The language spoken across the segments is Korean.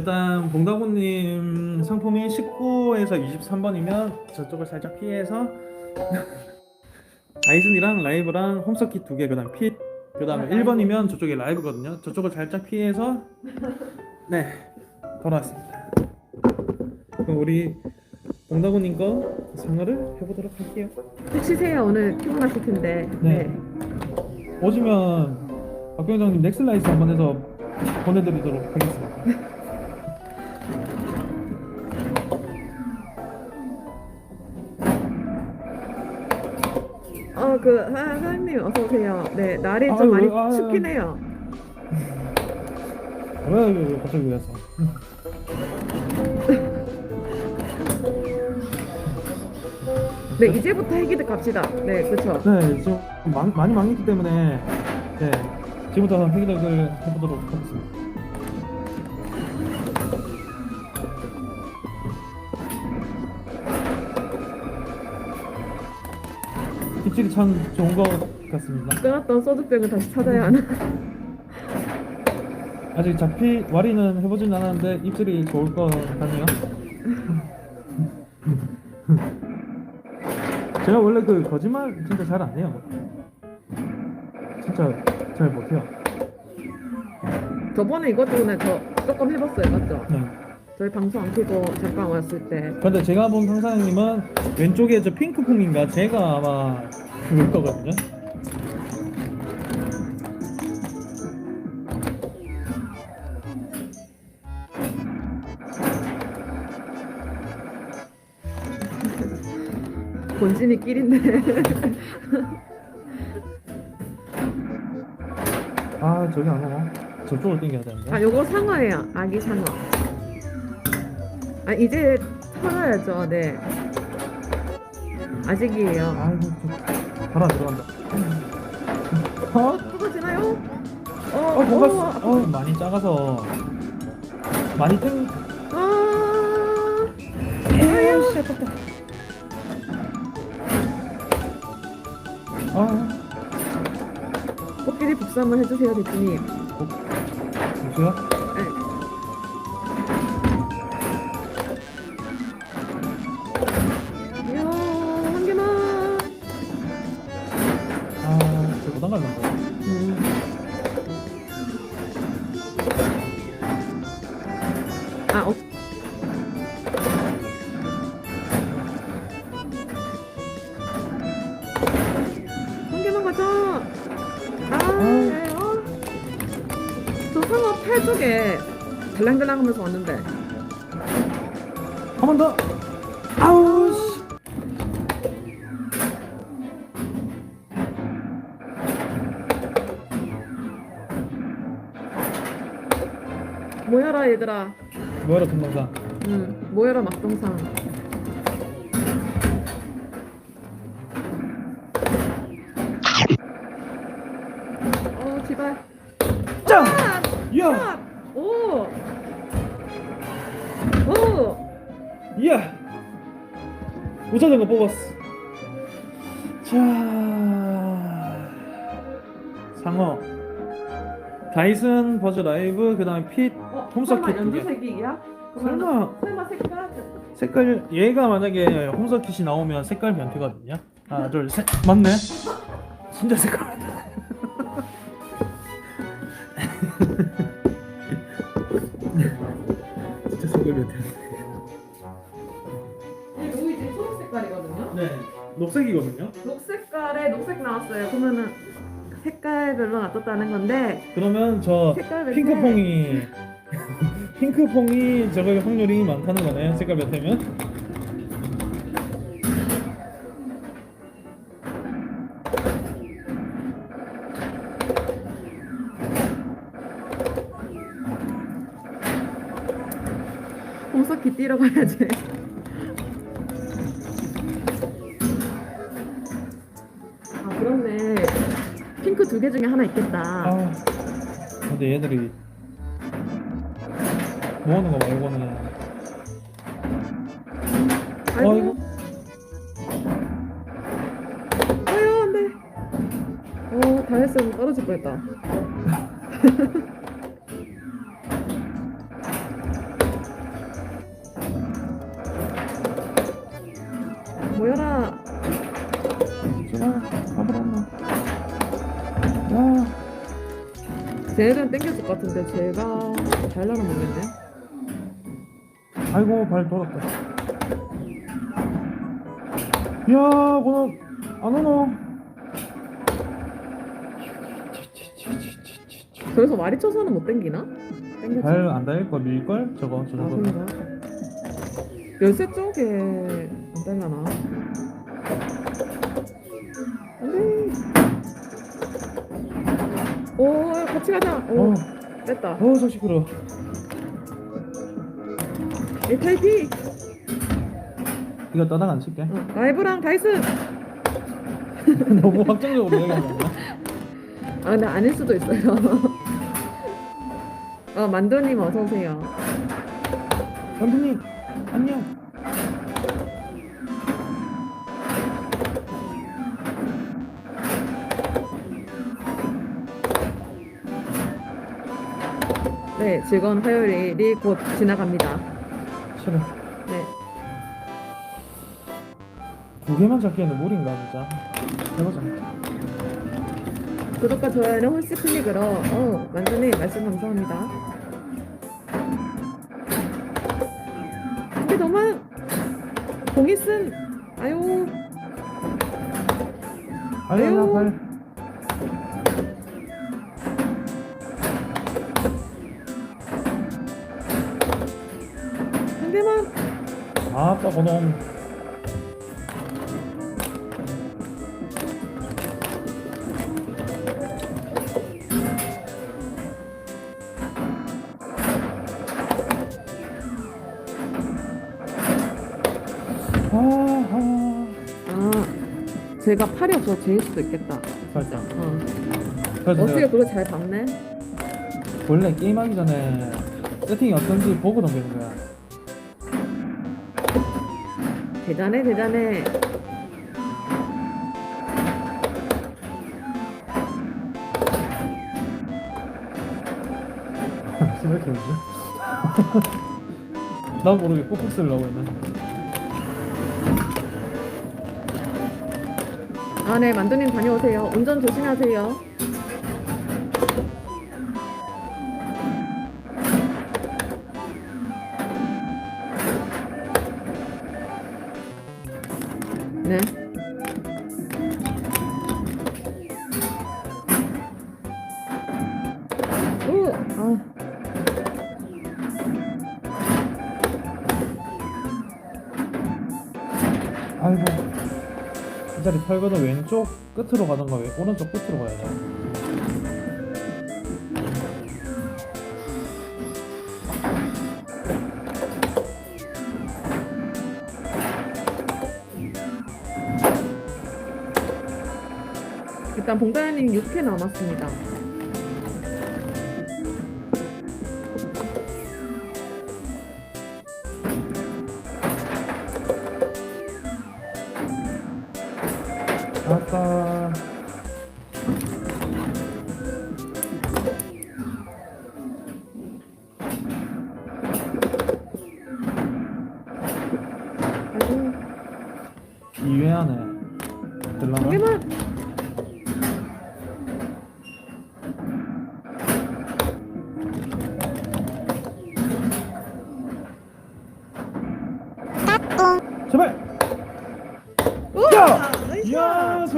일단 봉다구님 상품이 19에서 23번이면 저쪽을 살짝 피해서 다이슨이랑 라이브랑 홈서킷 두 개, 그다음 핏, 그다음에 아, 1번이면 저쪽에 라이브거든요. 저쪽을 살짝 피해서 네 돌아왔습니다. 그럼 우리 봉다구님 거 상어를 해보도록 할게요. 치세요 오늘 피곤하실 텐데. 네. 오시면 박경장님 넥슬라이스 한번 해서 보내드리도록 하겠습니다. 그 사장님 어서 오세요. 네 날이 좀 아유, 많이 아유. 춥긴 해요. 왜, 왜, 왜 갑자기 왜 왔어? 네 이제부터 해기득 갑시다. 네 그렇죠. 네, 지금 많이, 많이 망했기 때문에 네, 지금부터 회기력을 해보도록 하겠습니다. 입질이 참 좋은 것 같습니다. 끊었던 소주병을 다시 찾아야 하나. 아직 잡히 와리는 해보진 않았는데 입질이 좋을 것 같네요. 제가 원래 그 거짓말 진짜 잘 안 해요. 진짜 잘 못해요. 저번에 이것 때문에 저 조금 해봤어요, 맞죠? 네. 저희 방송 안 켜고 잠깐 왔을 때. 근데 제가 본 상사님은 왼쪽에 저 핑크풍인가 제가 아마 그걸 거거든요. 본진이 끼린데. 아 저기 안 오나? 저쪽을 당겨야 되는데. 아 요거 상어예요, 아기 상어. 아 이제 털어야죠, 네. 아직이에요. 아이고 저 바로 안 들어간다. 어? 뜯어지나요? 어, 어 뭔가 어 많이 작아서 많이 땡. 아, 에이씨 아깝다. 아 코끼리 복수 한번 해주세요, 대표님. 네. 이야, 못 간다. 음. 아, 어. 한 개만 가자. 아, 네, 어. 저 상어 팔 쪽에 달랑달랑 하면서 왔는데. 한 번 더. 모여라 얘들아. 뭐야라 동영상. 응, 모여라 막동상. 어, 제발. 짱! 아! 야! 아! 오! 오! 야! 우자전거 뽑았어. 자, 상어, 다이슨 버즈 라이브, 그다음에 핏, 어, 홈서킷 설마 두 개. 연두색이야? 설마 설마 색깔? 색깔 얘가 만약에 홈서킷이 나오면 색깔 변태거든요. 하나, 둘, 셋. 맞네. 진짜 색깔 변태. 진짜 색깔 변태. 여기 이제 초록 색깔이거든요. 네, 녹색이거든요. 녹 색깔에 녹색 나왔어요. 그러면은 색깔별로 놔뒀다는 건데 그러면 저 색깔 핑크퐁이 핑크퐁이 저걸 확률이 많다는 거네요. 색깔 변태면. 홈서킷 뛰러 가야지. 두 개 중에 하나 있겠다. 아, 근데 얘들이 모으는 거 말고는 아이고. 아유 안돼. 어, 다 했으면 떨어질 뻔했다. 쟤네들은 땡겨줄 것 같은데 제가 잘나는 모르겠네. 아이고 발 돌았다 야 고너 안 오노 저기서 말이 쳐서는 못 땡기나? 땡겨줘. 발안 닿을 걸 밀걸? 저거 저아 그런가? 열쇠 쪽에 안 달라나? 안돼. 오 같이 가자. 오 어, 뺐다. 어, 저 시끄러. HIP. 이거 떠나가 안 칠게. 어, 라이브랑 다이슨. 너무 확정적으로 얘기하지 않나? 아 근데 아닐 수도 있어요. 어 만두님 어서 오세요. 선생님, 안녕. 네 즐거운 화요일이 곧 지나갑니다. 싫어. 네. 두 개만 잡기에는 무리인가 진짜. 해보자. 구독과 좋아요는 홀씨 클릭으로 어 만두님 말씀 감사합니다. 근데 너만 공이 쓴 아유 아유, 아유. 나 발. 아따 고놈. 아, 아, 아 제가 팔이 없어서 제일 수도 있겠다. 살짝. 어. 그래서 어떻게 내가 그걸 잘 봤네? 원래 게임하기 전에 세팅이 어떤지 보고 넘기는 거야. 대단해 대단해. 울지? 나도 모르게 꾹꾹 쓰려고 했네. 아네 만두님 다녀오세요. 운전 조심하세요. 오, 아, 아이고. 이 자리 털거든 왼쪽 끝으로 가던가 왜 오른쪽 끝으로 가야 돼. 일단 봉다님 6회 남았습니다. 아까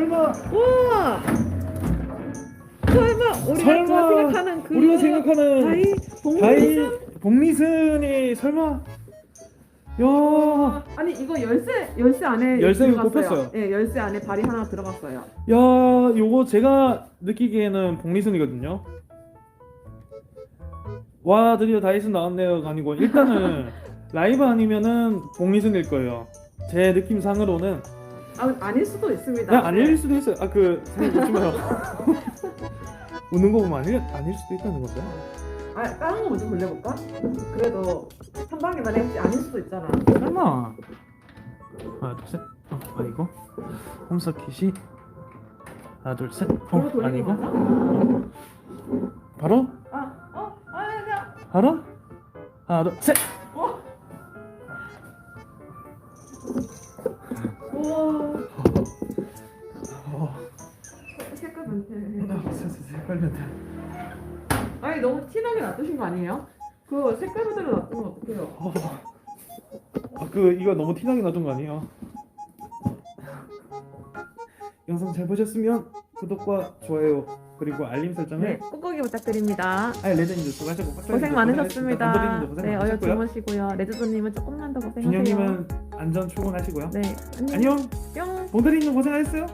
설마 우와! 설마 우리가 설마 생각하는 그 우리가 생각하는 다이 다이 봉리슨? 복리슨이 설마 야 아니 이거 열쇠 열쇠 안에 들어갔어요. 꼽혔어요. 예, 열쇠 안에 발이 하나 들어갔어요. 야, 요거 제가 느끼기에는 복리슨이거든요. 와, 드디어 다이슨 나왔네요가 아니고 일단은 라이브 아니면은 복리슨일 거예요. 제 느낌상으로는 아, 아닐 수도 있습니다. 그냥 아닐 수도 있어요. 아, 그 생각 보지 마요. 웃는 거 보면 아닐, 아닐 수도 있다는 건데. 아, 다른 거 먼저 돌려볼까? 그래도 한 방에만 했지 아닐 수도 있잖아. 설마. 하나, 둘, 셋. 어, 아니고. 홈서킷이 하나, 둘, 셋. 바로 어, 아니고. 바로? 아, 어, 아니야. 바로? 하나, 둘, 셋. 색깔 변태. 아, 세- 세- 세- 빨리 돼. 아니 너무 티나게 놔두신 거 아니에요? 그 색깔 그대로 놔두면 어떡해요? 어. 아, 그 이거 너무 티나게 놔둔 거 아니에요? 영상 잘 보셨으면 구독과 좋아요 그리고 알림 설정을 네, 꼭꼭이 부탁드립니다. 아 레전드 수고하셨고 고생 많으셨습니다. 네, 어여. 주무시고요. 레드도님은 조금만 더 고생하세요. 준영님은 안전 출근하시고요. 네, 안녕. 안녕. 뿅. 봉드리님 고생하셨어요.